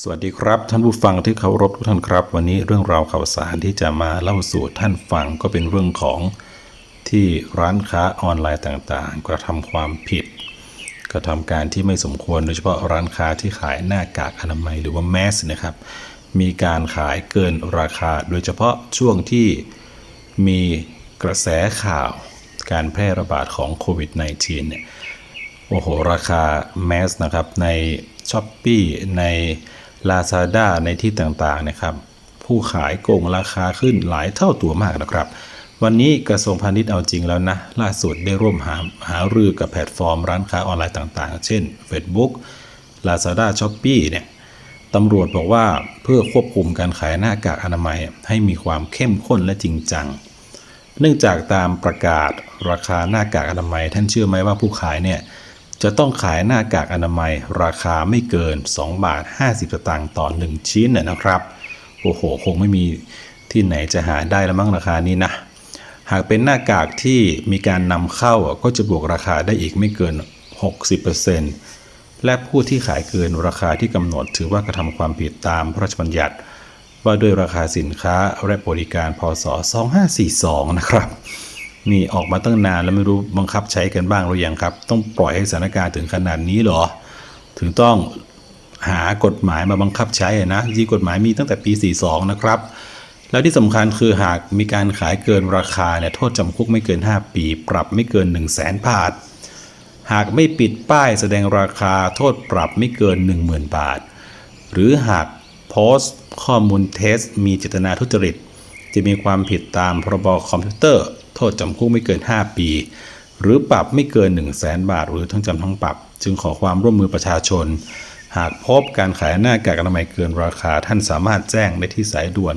สวัสดีครับ ท่านผู้ฟังที่เคารพทุกท่านครับ วันนี้เรื่องราวข่าวสารที่จะมาเล่าสู่ท่านฟังก็เป็นเรื่องของที่ร้านค้าออนไลน์ต่างๆ กระทำความผิด กระทำการที่ไม่สมควรโดยเฉพาะร้านค้าที่ขายหน้ากากอนามัยหรือว่าแมสนะครับ มีการขายเกินราคา โดยเฉพาะช่วงที่มีกระแสข่าวการแพร่ระบาดของโควิด -19 เนี่ยโอ้โห ราคาแมสนะครับใน s h อ p e e ใน Lazada ในที่ต่างๆนะครับ ผู้ขายโกงราคาขึ้นหลายเท่าตัวมากนะครับ วันนี้กระทรวงพาณิชย์เอาจริงแล้วนะ ล่าสุดได้ร่วมหาหารือกับแพลตฟอร์มร้านค้าออนไลน์ต่างๆ เช่น Facebook Lazada s h o p e e เนี่ยตำรวจบอกว่าเพื่อควบคุมการขายหน้ากากอนามัย ให้มีความเข้มข้นและจริงจัง เนื่องจากตามประกาศราคาหน้ากากอนามัย ท่านเชื่อไหมว่าผู้ขายเนี่ย จะต้องขายหน้ากากอนามัยราคาไม่เกิน 2 บาท 50 สตางค์ต่อ 1 ชิ้นน่ะนะครับ โอ้โห คงไม่มีที่ไหนจะหาได้แล้วมั้งราคานี้นะ หากเป็นหน้ากากที่มีการนำเข้าก็จะบวกราคาได้อีกไม่เกิน 60%และผู้ที่ขายเกินราคาที่กำหนดถือว่ากระทำความผิดตามพระราชบัญญัติ ว่าด้วยราคาสินค้าและบริการพศ 2542 นะครับ นี่ออกมาตั้งนานแล้วไม่รู้บังคับใช้กันบ้างหรือยังครับ ต้องปล่อยให้สถานการณ์ถึงขนาดนี้หรอ ถึงต้องหากฎหมายมาบังคับใช้อะนะที่กฎหมายมีตั้งแต่ปี 42 นะครับ แล้วที่สำคัญคือหากมีการขายเกินราคาเนี่ยโทษจำคุกไม่เกิน 5 ปี ปรับไม่เกิน 1 0 0 0 0แสนบาท หากไม่ปิดป้ายแสดงราคาโทษปรับไม่เกิน 10,000 บาท หรือหากโพสต์ข้อมูลเท็จมีเจตนาทุจริต จะมีความผิดตามพรบคอมพิวเตอร์ โทษจำคุกไม่เกิน 5 ปี หรือปรับไม่เกิน 1 0 0 0 0แสนบาท หรือทั้งจำทั้งปรับ จึงขอความร่วมมือประชาชน หากพบการขายหน้ากากอนามัยเกินราคาท่านสามารถแจ้งได้ที่สายด่วน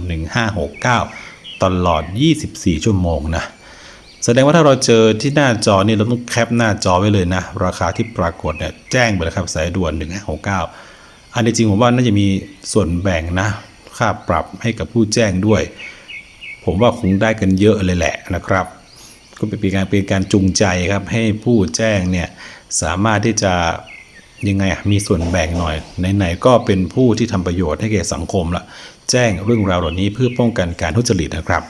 1569 ตลอด 24 ชั่วโมงนะแสดงว่าถ้าเราเจอที่หน้าจอนี่เราต้องแคปหน้าจอไว้เลยนะ ราคาที่ปรากฏเนี่ยแจ้งไปเลยครับสายด่วน 1569 อันนี้จริงผมว่าน่าจะมีส่วนแบ่งนะ ค่าปรับให้กับผู้แจ้งด้วย ผมว่าคงได้กันเยอะเลยแหละนะครับ ก็เป็นการเป็นการจูงใจครับ ให้ผู้แจ้งเนี่ยสามารถที่จะยังไงมีส่วนแบ่งหน่อยไหนๆก็เป็นผู้ที่ทำประโยชน์ให้แก่สังคมละแจ้งเรื่องราวเหล่านี้เพื่อป้องกันการทุจริตนะครับ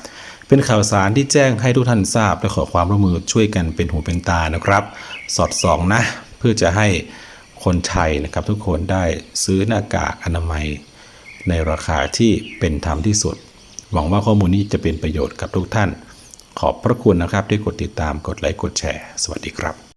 เป็นข่าวสารที่แจ้งให้ทุกท่านทราบและขอความร่วมมือช่วยกันเป็นหูเป็นตานะครับ สอดส่องนะ เพื่อจะให้คนไทยนะครับทุกคนได้ซื้อหน้ากากอนามัย ในราคาที่เป็นธรรมที่สุด หวังว่าข้อมูลนี้จะเป็นประโยชน์กับทุกท่าน ขอบพระคุณนะครับที่กดติดตามกดไลค์กดแชร์ สวัสดีครับ